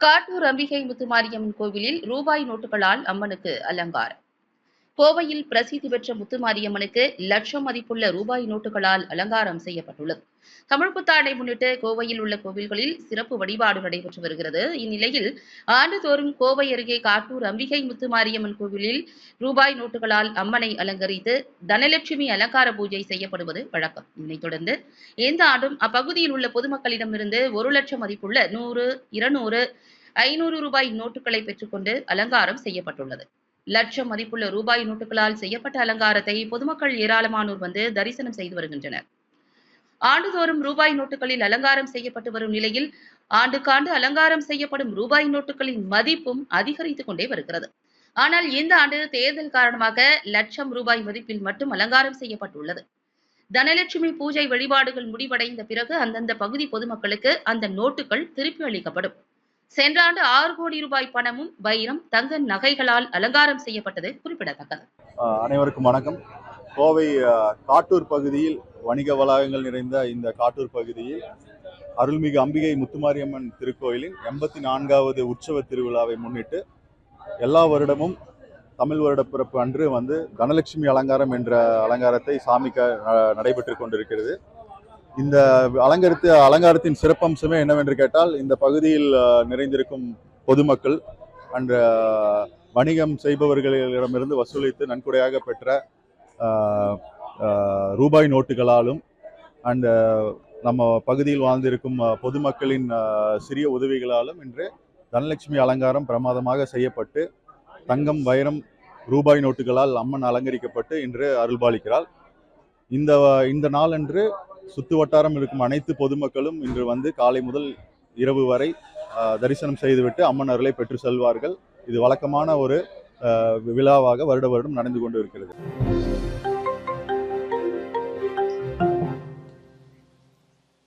காட்டூர் அம்பிகை முத்துமாரியம்மன் கோவிலில் ரூபாய் நோட்டுகளால் அம்மனுக்கு அலங்காரம். கோவையில் பிரசித்தி பெற்ற முத்துமாரியம்மனுக்கு லட்சம் மதிப்புள்ள ரூபாய் நோட்டுகளால் அலங்காரம் செய்யப்பட்டுள்ளது. தமிழ் புத்தாண்டை முன்னிட்டு கோவையில் உள்ள கோவில்களில் சிறப்பு வழிபாடு நடைபெற்று வருகிறது. இந்நிலையில் ஆண்டுதோறும் கோவை அருகே காட்டூர் அம்பிகை முத்துமாரியம்மன் கோவிலில் ரூபாய் நோட்டுகளால் அம்மனை அலங்கரித்து தனலட்சுமி அலங்கார பூஜை செய்யப்படுவது வழக்கம். இதனைத் தொடர்ந்து இந்த ஆண்டும் அப்பகுதியில் உள்ள பொதுமக்களிடமிருந்து ஒரு லட்சம் மதிப்புள்ள நூறு இருநூறு ஐநூறு ரூபாய் நோட்டுகளை பெற்றுக்கொண்டு அலங்காரம் செய்யப்பட்டுள்ளது. லட்சம் மதிப்புள்ள ரூபாய் நோட்டுகளால் செய்யப்பட்ட அலங்காரத்தை பொதுமக்கள் ஏராளமானோர் வந்து தரிசனம் செய்து வருகின்றனர். ஆண்டுதோறும் ரூபாய் நோட்டுகளில் அலங்காரம் செய்யப்பட்டு வரும் நிலையில் ஆண்டுக்காண்டு அலங்காரம் செய்யப்படும் ரூபாய் நோட்டுகளின் மதிப்பும் அதிகரித்துக் கொண்டே வருகிறது. ஆனால் இந்த ஆண்டு தேர்தல் காரணமாக லட்சம் ரூபாய் மதிப்பில் மட்டும் அலங்காரம் செய்யப்பட்டுள்ளது. தனலட்சுமி பூஜை வழிபாடுகள் முடிவடைந்த பிறகு அந்தந்த பகுதி பொதுமக்களுக்கு அந்த நோட்டுகள் திருப்பி அளிக்கப்படும். சென்ற ஆண்டு ஆறு கோடி ரூபாய் பணமும் வைரம் தங்க நகைகளால் அலங்காரம் செய்யப்பட்டது குறிப்பிடத்தக்கது. அனைவருக்கும் வணக்கம். கோவை காட்டூர் பகுதியில் வணிக வளாகங்கள் நிறைந்த இந்த காட்டூர் பகுதியில் அருள்மிகு அம்பிகை முத்துமாரியம்மன் திருக்கோயிலின் எண்பத்தி நான்காவது உற்சவ திருவிழாவை முன்னிட்டு எல்லா வருடமும் தமிழ் வருட பிறப்பு அன்று வந்து தனலட்சுமி அலங்காரம் என்ற அலங்காரத்தை சாமிக்க நடைபெற்று கொண்டிருக்கிறது. இந்த அலங்கரித்து அலங்காரத்தின் சிறப்பம்சமே என்னவென்று கேட்டால் இந்த பகுதியில் நிறைந்திருக்கும் பொதுமக்கள் அண்ட் வணிகம் செய்பவர்களிடமிருந்து வசூலித்து நன்கொடையாக பெற்ற ரூபாய் நோட்டுகளாலும் அண்ட் நம்ம பகுதியில் வாழ்ந்திருக்கும் பொதுமக்களின் சிறிய உதவிகளாலும் இன்று தனலட்சுமி அலங்காரம் பிரமாதமாக செய்யப்பட்டு தங்கம் வைரம் ரூபாய் நோட்டுகளால் அம்மன் அலங்கரிக்கப்பட்டு இன்று அருள்பாலிக்கிறாள். இந்த இந்த நாளன்று சுத்து வட்டாரம் இருக்கும் அனைத்து பொதுமக்களும் இன்று வந்து காலை முதல் இரவு வரை தரிசனம் செய்துவிட்டு அம்மன் அருளை பெற்று செல்வார்கள். இது வழக்கமான ஒரு விழாவாக வருட வருடம் நடந்து கொண்டு இருக்கிறது.